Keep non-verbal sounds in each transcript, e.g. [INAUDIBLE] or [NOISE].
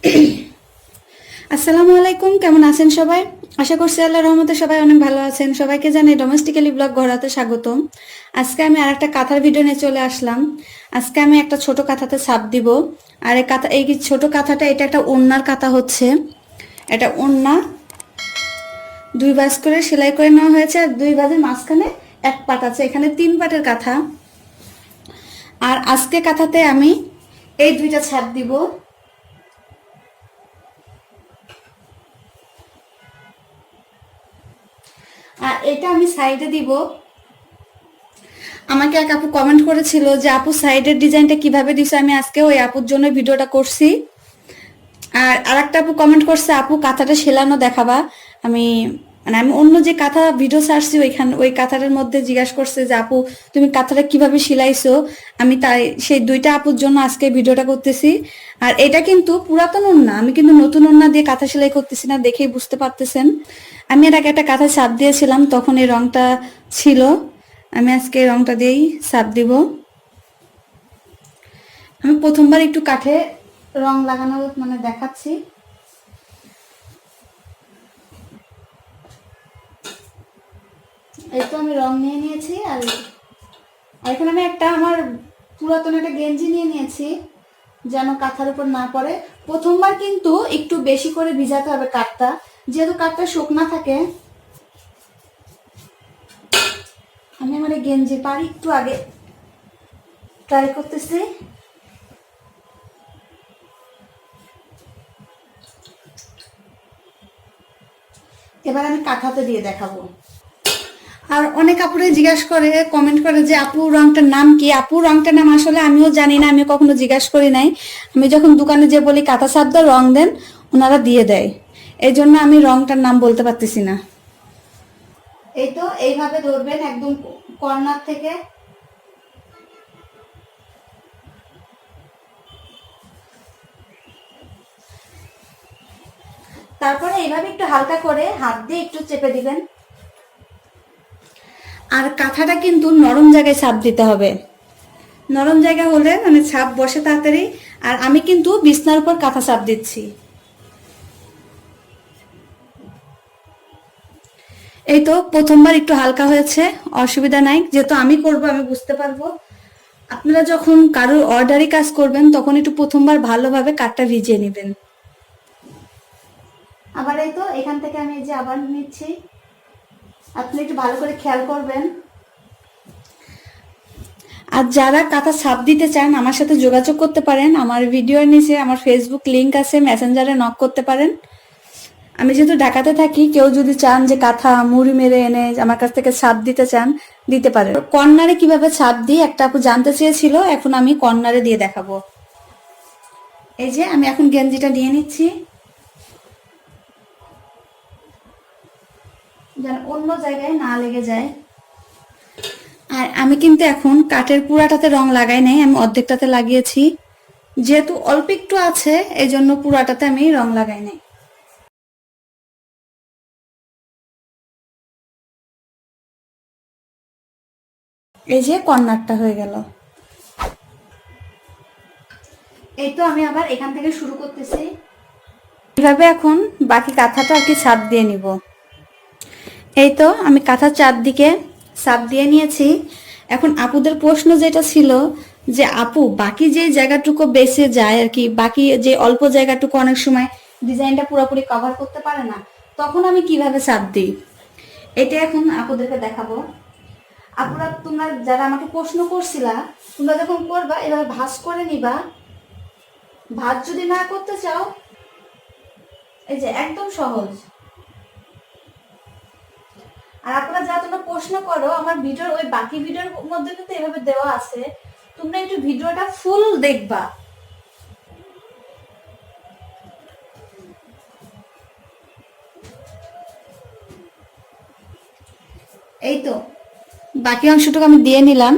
[COUGHS] আসসালামু আলাইকুম, কেমন আছেন সবাই? আশা করছি আল্লাহ রহমতে সবাই অনেক ভালো আছেন। সবাইকে জানাই ডোমেস্টিক্যালি ব্লগ ঘোরাতে স্বাগতম। আজকে আমি আর একটা কাঁথার ভিডিও নিয়ে চলে আসলাম। আজকে আমি একটা ছোট কাঁথাতে ছাপ দিব। আর এই কাঁথা এই ছোট কাঁথাটা, এটা একটা ওন্নার কাঁথা হচ্ছে। এটা ওন্না দুই ভাঁজ করে সেলাই করে নেওয়া হয়েছে আর দুই ভাঁজের মাঝখানে এক পাট আছে। এখানে তিন পাটের কাঁথা। আর আজকে কাঁথাতে আমি এই দুইটা ছাপ দিব। আর এটা আমি সাইডে দিব। আমাকে এক আপু কমেন্ট করেছিল যে, আপু সাইডের ডিজাইনটা কীভাবে দিছে? আমি আজকে ওই আপুর জন্য ভিডিওটা করছি। আর আরেকটা আপু কমেন্ট করছে, আপু, কাঁথাটা সেলানো দেখাবা। আমি মানে আমি অন্য যে কাঁথা ভিডিও ছাড়ছি ওইখান, ওই কাঁথাটার মধ্যে জিজ্ঞাসা করছে যে, আপু, তুমি কাঁথাটা কীভাবে সিলাইছো? আমি তাই, সেই দুইটা আপুর জন্য আজকে ভিডিওটা করতেছি। আর এটা কিন্তু পুরাতন ওন্না আমি কিন্তু নতুন ওন্না দিয়ে কাঁথা সেলাই করতেছি না দেখেই বুঝতে পারতেছেন। আমি এর আগে একটা কাঁথা ছাপ দিয়েছিলাম, তখন এই রংটা ছিল। আমি আজকে এই রংটা দিয়েই ছাপ দিব। আমি প্রথমবার একটু কাঠে রং লাগানো মানে দেখাচ্ছি এই তো আমি রং নিয়ে নিয়েছি আর আর এখানে আমি একটা আমার পুরাতন একটা গেঞ্জি নিয়ে নিয়েছি, যেন কাঁথার উপর না পড়ে। প্রথমবার কিন্তু একটু বেশি করে ভিজাতে হবে কাঠটা যেহেতু কাঠটা শুকনা থাকে, আমি আমার গেঞ্জি পারি একটু আগে ট্রাই করতেছি। এবার আমি কাঁথাতে দিয়ে দেখাবো। আর অনেক আপুরে জিজ্ঞাসা করে কমেন্ট করে যে, আপু, রংটার নাম কি? আপু, রংটার নাম আসলে আমিও জানি না আমি কখনো জিজ্ঞাসা করি নাই। আমি যখন দোকানে যে বলি, কাঁথা সাপ দাও রং দেন, ওনারা দিয়ে দেয়। এই জন্য আমি রংটার নাম বলতে পারতেছি না। এই তো, এইভাবে ধরবেন একদম কর্নার থেকে। তারপরে এইভাবে একটু হালকা করে হাত দিয়ে একটু চেপে দিবেন। আর কাঁথাটা কিন্তু নরম জায়গায় ছাপ দিতে হবে। নরম জায়গা হলে মানে ছাপ বসে তাড়াতাড়ি, আর আমি কিন্তু বিছনার উপর কাঁথা ছাপ দিচ্ছি। এই তো প্রথমবার একটু হালকা হয়েছে, অসুবিধা নাই, যেহেতু আমি করব, আমি বুঝতে পারব। আপনারা যখন কারোর অর্ডারি কাজ করবেন, তখন একটু প্রথমবার ভালোভাবে কাঠটা ভিজিয়ে নেবেন। আবার এই তো, এখান থেকে আমি যে আবার নিচ্ছি। আপনি একটু ভালো করে খেয়াল করবেন। আর যারা কাঁথা ছাপ দিতে চান, আমার সাথে যোগাযোগ করতে পারেন। আমার ভিডিওর নিচে আমার ফেসবুক লিঙ্ক আছে মেসেঞ্জারে নক করতে পারেন। আমি যেহেতু ঢাকাতে থাকি, কেউ যদি চান যে কাঁথা, মুড়ি মেরে এনে আমার কাছ থেকে ছাপ দিতে চান, দিতে পারেন। কর্নারে কীভাবে ছাপ দিই, একটা আপু জানতে চেয়েছিল, এখন আমি কর্নারে দিয়ে দেখাবো। এই যে, আমি এখন গেঞ্জিটা নিয়ে নিচ্ছি। যেন অন্য জায়গায় না লেগে যায়। আর আমি কিন্তু এখন কাঠের পুরাটাতে রং লাগাই নাই আমি অর্ধেকটাতে লাগিয়েছি। যেহেতু অল্প একটু আছে এই জন্য পুরাটাতে আমি রং লাগাই নাই। এই যে কর্নারটা হয়ে গেল। এই তো আমি আবার এখান থেকে শুরু করতেছি। এভাবে এখন বাকি কাঁথাটা আর কি ছাপ দিয়ে নিব। এই তো আমি কাঁথার চারদিকে সাপ দিয়ে নিয়েছি। এখন আপুদের প্রশ্ন যেটা ছিল যে, আপু, বাকি যে জায়গাটুকু বেঁচে যায় আর কি, বাকি যে অল্প জায়গাটুকু অনেক সময় ডিজাইনটা পুরোপুরি কভার করতে পারে না, তখন আমি কীভাবে চাপ দিই? এটা এখন আপুদেরকে দেখাবো। আপুরা, তোমরা যারা আমাকে প্রশ্ন করছিলা, তোমরা যখন করবা, এভাবে ভাঁজ করে নিবা। ভাঁজ যদি না করতে চাও, এই যে একদম সহজ। আর আপনারা যা তোমরা প্রশ্ন করো, আমার ভিডিওর ওই বাকি ভিডিওর মধ্যে কিন্তু এভাবে দেওয়া আছে। তোমরা একটু ভিডিওটা ফুল দেখবা। এই তো, বাকি অংশটুকু আমি দিয়ে নিলাম।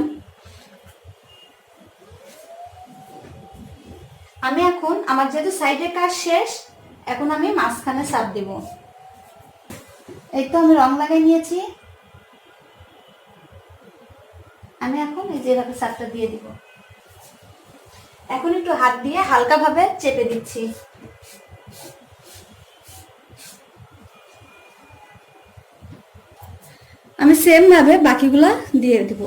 আমি এখন, আমার যেহেতু সাইডের কাজ শেষ, এখন আমি মাঝখানে সাপ দিব। এই তো আমি রং লাগাই নিয়েছি। আমি এখন এই যে এভাবে সারটা দিয়ে দিব। এখন একটু হাত দিয়ে হালকাভাবে চেপে দিচ্ছি। আমি সেমভাবে বাকিগুলা দিয়ে দেব।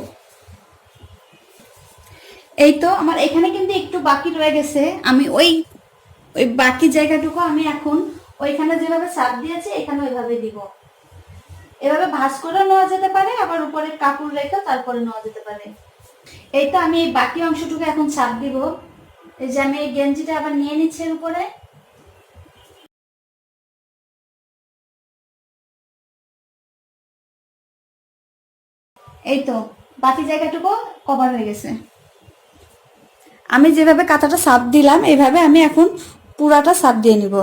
এই তো আমার এখানে কিন্তু একটু বাকি রয়ে গেছে। আমি ওই ওই বাকি জায়গাটুকু আমি এখন ওইখানে যেভাবে সাপ দিয়েছি, এখানে ওইভাবে দিব। এভাবে ভাঁজ করে নেওয়া যেতে পারে, আবার উপরে কাপড় রেখে তারপরে নেওয়া যেতে পারে। এই তো আমি বাকি অংশটুকু এখন ছাপ দিব। এই যে আমি এই গেঞ্জিটা আবার নিয়ে নিচ্ছি এর উপরে। এই তো, বাকি জায়গাটুকু কভার হয়ে গেছে। আমি যেভাবে কাঁথাটা সাপ দিলাম এইভাবে আমি এখন পুরাটা সাপ দিয়ে নিব।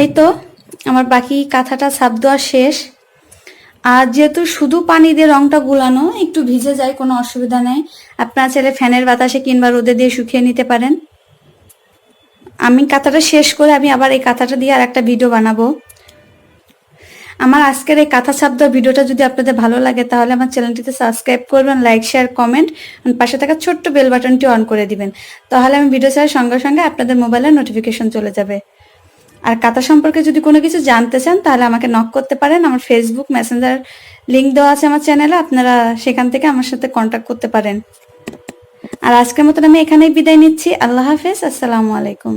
এই তো, আমার বাকি কাঁথাটা সাপ দেওয়া শেষ। আর যেহেতু শুধু পানি দিয়ে রংটা গুলানো, একটু ভিজে যায়, কোনো অসুবিধা নেই। আপনার ছেলে ফ্যানের বাতাসে কিংবা রোদে দিয়ে শুকিয়ে নিতে পারেন। আমি কাঁথাটা শেষ করে আমি আবার এই কাঁথাটা দিয়ে আর একটা ভিডিও বানাবো। আমার আজকের এই কাঁথা ছাপ দেওয়া ভিডিওটা যদি আপনাদের ভালো লাগে, তাহলে আমার চ্যানেলটিতে সাবস্ক্রাইব করবেন, লাইক, শেয়ার, কমেন্ট পাশে থাকা ছোট্ট বেল বাটনটি অন করে দিবেন। তাহলে আমি ভিডিও ছাড়ার সঙ্গে সঙ্গে আপনাদের মোবাইলে নোটিফিকেশন চলে যাবে। আর কাতা সম্পর্কে যদি কোনো কিছু জানতে চান, তাহলে আমাকে নক করতে পারেন। আমার ফেসবুক মেসেঞ্জার লিঙ্ক দেওয়া আছে আমার চ্যানেলে আপনারা সেখান থেকে আমার সাথে কন্ট্যাক্ট করতে পারেন। আর আজকের মতন আমি এখানেই বিদায় নিচ্ছি। আল্লাহ হাফেজ, আসসালামু আলাইকুম।